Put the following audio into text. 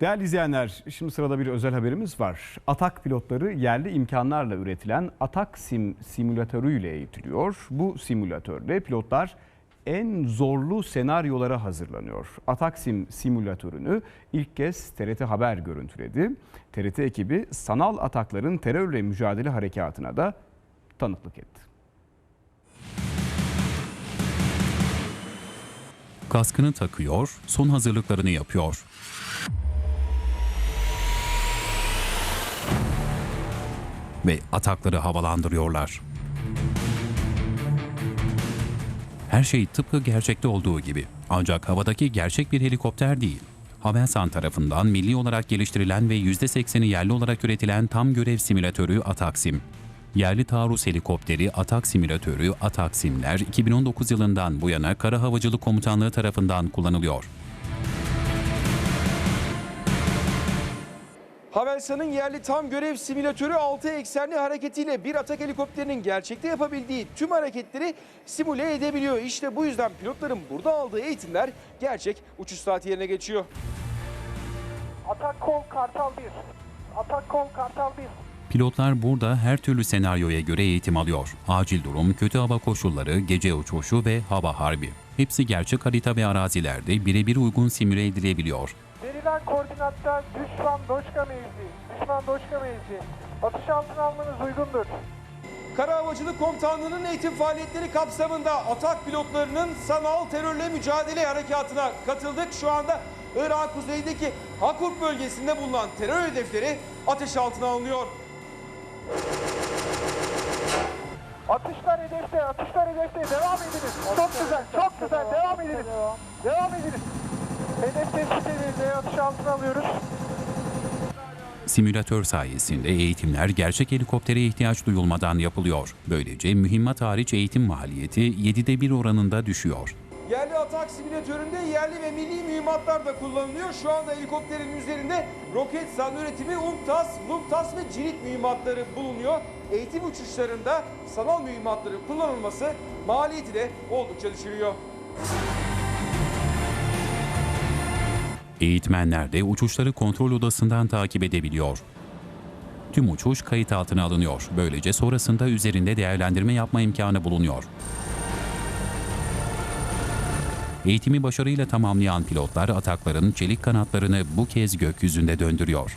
Değerli izleyenler, şimdi sırada bir özel haberimiz var. Atak pilotları yerli imkanlarla üretilen Atak Sim simülatörüyle eğitiliyor. Bu simülatörde pilotlar en zorlu senaryolara hazırlanıyor. Atak Sim simülatörünü ilk kez TRT Haber görüntüledi. TRT ekibi sanal atakların terörle mücadele harekatına da tanıklık etti. Kaskını takıyor, son hazırlıklarını yapıyor. Ve atakları havalandırıyorlar. Her şey tıpkı gerçekte olduğu gibi. Ancak havadaki gerçek bir helikopter değil. Havelsan tarafından milli olarak geliştirilen ve %80'i yerli olarak üretilen tam görev simülatörü Ataksim. Yerli taarruz helikopteri Atak simülatörü Ataksimler 2019 yılından bu yana Kara Havacılık Komutanlığı tarafından kullanılıyor. Havelsan'ın yerli tam görev simülatörü 6 eksenli hareketiyle bir atak helikopterinin gerçekte yapabildiği tüm hareketleri simüle edebiliyor. İşte bu yüzden pilotların burada aldığı eğitimler gerçek uçuş saati yerine geçiyor. Atak kol Kartal 1. Atak kol Kartal 1. Pilotlar burada her türlü senaryoya göre eğitim alıyor. Acil durum, kötü hava koşulları, gece uçuşu ve hava harbi. Hepsi gerçek harita ve arazilerde birebir uygun simüle edilebiliyor. Verilen koordinatta düşman doşka mevzi. Düşman doşka mevzi. Atış altına almanız uygundur. Kara Havacılık Komutanlığı'nın eğitim faaliyetleri kapsamında atak pilotlarının sanal terörle mücadele harekatına katıldık. Şu anda Irak'ın kuzeyindeki Hakurk bölgesinde bulunan terör hedefleri ateş altına alınıyor. Atışlar hedefte, atışlar hedefte. Devam ediniz. Çok güzel, çok güzel. Devam ediniz. Devam ediniz. Hedef tespit edildi. Atış altına alıyoruz. Simülatör sayesinde eğitimler gerçek helikoptere ihtiyaç duyulmadan yapılıyor. Böylece mühimmat hariç eğitim maliyeti 7'de 1 oranında düşüyor. Yerli atak simülatöründe yerli ve milli mühimmatlar da kullanılıyor. Şu anda helikopterin üzerinde Roketsan üretimi UMTAS, LUMTAS ve Cirit mühimmatları bulunuyor. Eğitim uçuşlarında sanal mühimmatların kullanılması maliyeti de oldukça düşürüyor. Eğitmenler de uçuşları kontrol odasından takip edebiliyor. Tüm uçuş kayıt altına alınıyor. Böylece sonrasında üzerinde değerlendirme yapma imkanı bulunuyor. Eğitimi başarıyla tamamlayan pilotlar atakların çelik kanatlarını bu kez gökyüzünde döndürüyor.